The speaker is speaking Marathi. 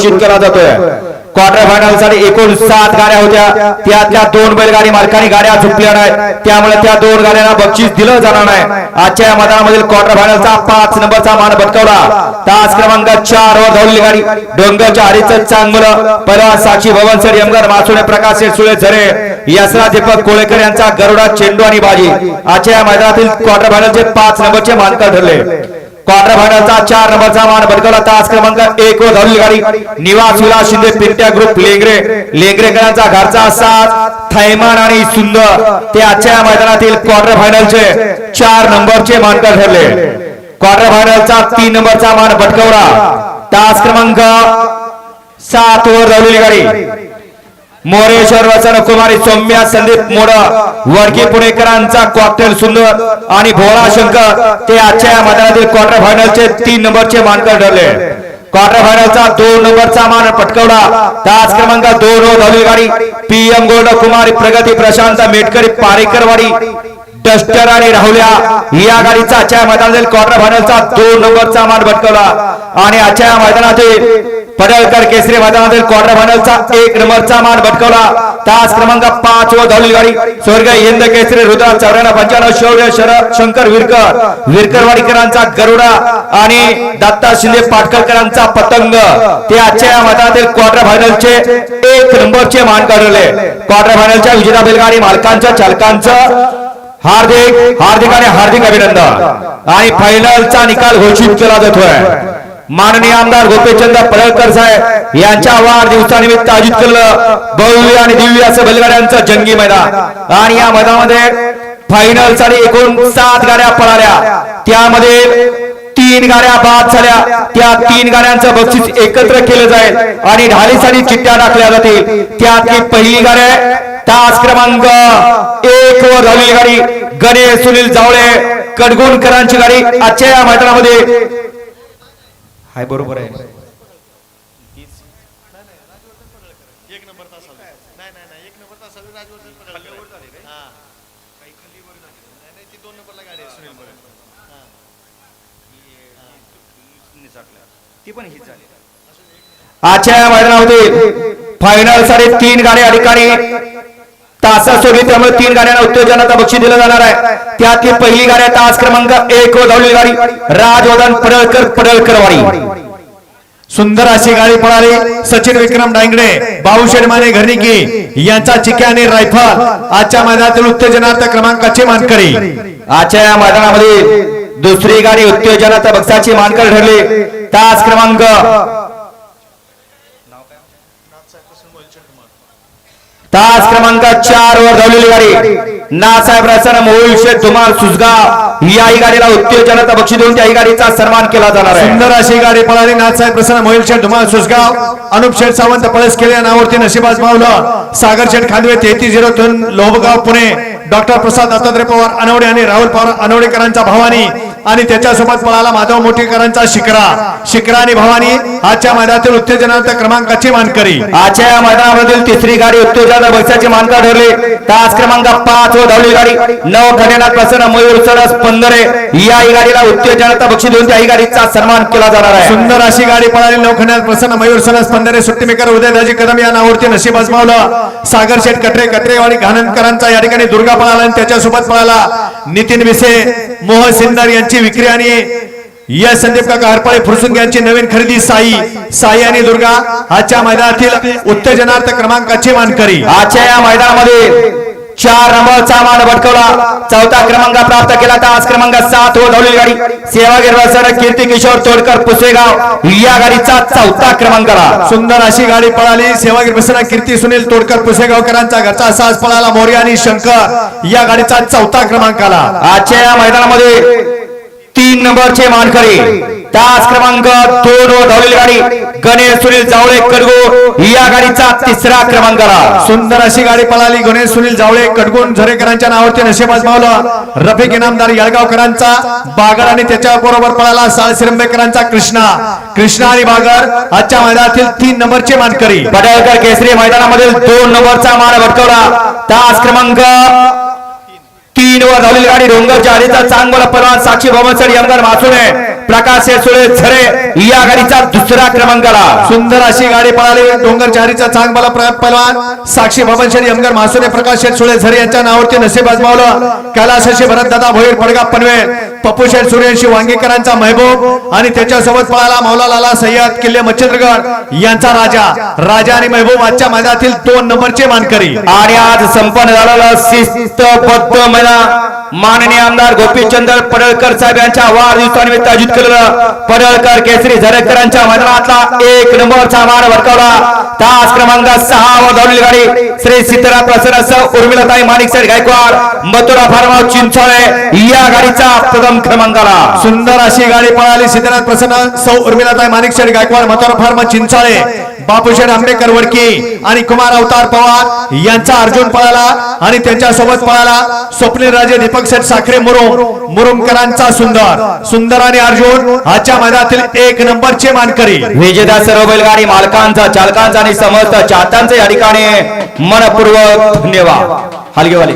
घोषित केला जातोय. क्वार्टर फायनलसाठी एकूण सात गाड्या होत्या. त्यातल्या दोन बैलगाडी मालकांनी गाड्या झुकल्या नाही त्यामुळे त्या दोन गाड्यांना बक्षीस दिलं जाणार नाही. आजच्या या मैदानामधील क्वार्टर फायनलचा पाच नंबरचा मान पटकावला तास क्रमांक चार वर धावलेली गाडी. डोंगरच्या हरीचं चांगलं. पहिला साक्षी भवन सर यमगर मासुळे प्रकाश सुळे झरे यसरा दीपक कोळेकर यांचा गरुडा चेंडू आणि बाजी. आजच्या या मैदानातील क्वार्टर फायनलचे पाच नंबरचे मानकर ठरले. क्वार्टर फायनलचा चार नंबरचा मान भटकवला तास क्रमांक एक वर धावली गाडी. निवास विलास शिंदे पिंट्या ग्रुप लेंगरे. लेंगरेकरांचा घरचा साथ थैमान आणि सुंदर. ते आजच्या मैदानातील क्वार्टर फायनलचे चार नंबरचे मानकर ठरले. क्वार्टर फायनलचा तीन नंबरचा मान भटकवला तास क्रमांक सात वर धावलेली गाडी. मोरेश्वर वचन कुमारी सौम्या संदीप मोड वर्गी पुणेकरांचा कॉकटेल सुंदर आणि भोळा शंकर ते आजच्या या मैदानातील क्वार्टर फायनलचे तीन नंबरचे मानकर ठरले. क्वार्टर फायनलचा दोन नंबरचा मान पटकवला. तास क्रमांक दोन वर धावली गाडी पी एम गोल्ड कुमारी प्रगती प्रशांत मेटकरी पारेकरवाडी डस्टर आणि राहुल्या या गाडीचा आजच्या मैदानातील क्वार्टर फायनलचा दोन नंबरचा मान भटकवला आणि आजच्या या मैदानातील पडळकर केसरी मैदानातील क्वार्टर फायनलचा एक नंबरचा मान भटकवला. तास क्रमांक पाच व धावली गाडी स्वर्ग हिंद केसरी रुद्रा चौऱ्याण्णव पंच्याण्णव शौर्य शरद शंकर विरकर. विरकरवाडीकरांचा गरुडा आणि दत्ता शिंदे पाटकरकरांचा पतंग. ते आजच्या या मैदानातील क्वार्टर फायनलचे एक नंबरचे मान काढले. क्वार्टर फायनलच्या विजेता बैलगाडी मालकांचं चालकांचं हार्दिक हार्दिक आणि हार्दिक अभिनंदन. आणि फायनलचा निकाल घोषित केला जातोय. माननीय आमदार गोपीचंद पडळकर साहेब यांच्या वाढदिवसानिमित्त आयोजित केलं भव्य आणि दिव्य असं बैलगाड्यांचं जंगी मैदान. आणि या मैदानामध्ये फायनलसाठी एकूण सात गाड्या पळाल्या. त्यामध्ये तीन गाड्या बाद झाल्या. त्या तीन गाड्यांचं बक्षीस एकत्र केलं जाईल आणि ढालीसाठी चिठ्ठ्या टाकल्या जातील. त्यातली पहिली गाड्या आहे तास क्रमांक एक वर झालेली गाडी गणेश सुनील जावळे कडगुणकरांची गाडी. आजच्या या मैदानामध्ये हाय बरोबर आहे. एक नंबर तास नाही नाही नाही एक नंबर तास राजवर्धन खाल्ल्यावर झाले रे काही खाल्लीवर नाही. नाही ती दोन नंबरला गाडी आहे सुनील बरोबर ती पण हीच झाली. आजच्या मैदानामध्ये फायनलसाठी तीन गाड्या ठिकाणी तासा सोडली त्यामुळे तीन गाड्यांना उत्तेजनाचा बक्षीस दिलं जाणार आहे. त्यातली पहिली गाडी तास क्रमांक एक व धावलेली गाडी राजवर्धन पडळकर पडळकरवाडी. सुंदर अशी गाडी पळाली. सचिन विक्रम डांगडे बाबूशेठ माने घरणिकी यांचा चिक्या आणि रायफल. आजच्या मैदानातील उत्तेजनार्थ क्रमांकाचे मानकरी. आजच्या या मैदानामध्ये दुसरी गाडी उत्तेजनाचा बक्षाची मानकर ठरली. तास क्रमांक तास क्रमांक चार वर धावलेली गाडी. नासाहेब रसन मोहोळ शेठ धुमाळ या याही गाडीला उत्तेजनाचा बक्षी देऊन त्याही गाडीचा सन्मान केला जाणार आहे. सुंदर अशी गाडी पळाली. नाथसाहेब प्रसन्न मोहिल शेठ धुमाळ सुसगाव अनुप शेठ सावंत पळस केले या नावावरती नशिबाज मावलं. सागर शेठ खांदवे तेहतीस झिरो दोन लोहगाव पुणे. डॉक्टर प्रसाद दत्तात्रय पवार अनवडे आणि राहुल पवार अनवडेकरांचा भवानी. आणि त्याच्यासोबत पळाला माधव मोठेकरांचा शिकरा. शिकरा आणि भवानी आजच्या मैदानातील उत्तेजनार्थ क्रमांकाची मानकरी. आजच्या या मैदानामधील तिसरी गाडी उत्तेजनाचा बक्षाची मानकर ठरली. तास क्रमांक पाच वर धावलेली गाडी. नव खंडेनाथ प्रसन्न मयूर सरस पंधरे. याही गाडीला उत्तेजनाचा बक्षीस देऊन त्याही गाडीचा सन्मान केला जाणार आहे. सुंदर अशी गाडी पळाली. नौखंडात प्रसन्न मयूर सलस पंधरे. सुट्टीमेकर उदयदाजी कदम या नावावरती नशीब आजमावलं सागर शेठ कटरे कटरेवाडी घाणनकरांचा या ठिकाणी दुर्गा पळाला आणि त्याच्यासोबत पळाला नितीन विसे मोहन सिन्नर यांची विक्री आणि या संदीप काका हरपाळे फुरसुंग यांची नवीन खरेदी साई साई आणि दुर्गा आजच्या मैदानातील उत्तेजनार्थ क्रमांकाची मानकरी. आजच्या या मैदानामध्ये चार नंबरचा मान भटकवला. चौथा क्रमांक प्राप्त केला. तास क्रमांक सात वर धावलेली गाडी. सेवागिरी रसड कीर्ती किशोर तोडकर पुसेगाव. या गाडीचा चौथा क्रमांक आला सुंदर अशी गाडी पळाली. सेवागिरी प्रसन्न कीर्ती सुनील तोडकर पुसेगावकरांचा घरचा साज पळाला. मोर्या आणि शंकर या गाडीचा चौथा क्रमांक आला आजच्या या मैदानामध्ये तीन नंबरचे मानकरी. तास क्रमांक दोन वर धावलेली गाडी. गणेश सुनील जावळे कडगो या गाडीचा तिसरा क्रमांक आला. सुंदर अशी गाडी पळाली. गणेश सुनील जावळे कडगुण झरेकरांच्या नावावरती नशेब आजमावलं रफिक इनामदार येळगावकरांचा बागर आणि त्याच्या बरोबर पळाला साळ सिरंबेकरांचा कृष्णा. कृष्णा आणि बागर आजच्या मैदानातील तीन नंबरचे मानकरी. पडळकर केसरी मैदानामधील दोन नंबरचा मान भटकवला. तास क्रमांक तीन वर धावलेली गाडी डोंगरच्या आधीचा चांगला परवान साक्षी भवनसड यमगर आहे प्रकाश सुळे झरे. या गाडीचा दुसरा क्रमांकाला. सुंदर अशी गाडी पळाली. डोंगर चारीचा चांगला पहिलवान. साक्षी भवन शेठ यमगर मासुरे प्रकाश शेठ सुळे झरे यांच्या नावावरती नशीब आजमावलं. कैलासाशी भरतदादा भोईर पडगा पनवेल पप्पू शेठ सूर्यवंशी वांगीकरांचा महबूब. आणि त्याच्यासोबत पळाला मौला लाला सय्यद किल्ले मच्छिंद्रगड. यांचा राजा. राजा आणि महबूब आजच्या मैदानातील दोन नंबरचे मानकरी. आणि आज संपन्न झालेला शिस्तबद्ध मैदान. माननीय आमदार गोपीचंद्र पडळकर साहेब यांच्या वाढदिवसानिमित्त आयोजित केलेलं पडळकर केसरी झरेकरांच्या मैदानातला एक नंबरचा मान भडकावला तास क्रमांक सहा वर धावलेली गाडी श्री सीताराम प्रसन्न सह उर्मिलाताई माणिक साहेब गायकवाड मथुरा फार्मा चिंचोळे या गाडीचा प्रथम क्रमांकाला. सुंदर अशी गाडी पळाली सिद्धनाथ प्रसन्न सौ उर्मिलाताई माणिक गायकवाड मथुरा फार्मा चिंचाळे. बापूशेठ आंबेडकर वडकी आणि कुमार अवतार पवार यांचा अर्जुन पळाला आणि त्यांच्यासोबत पळाला स्वप्नील राजे दीपक शेठ साखरे मुरुम. मुरुमकरांचा सुंदर. सुंदर आणि अर्जुन आजच्या मैदानातील एक नंबरचे मानकरी. विजेता सर्व बैलगाडी मालकांचा चालकांचा आणि समस्त चाहत्यांचा या ठिकाणी मनपूर्वक धन्यवाद. हलगेवाली.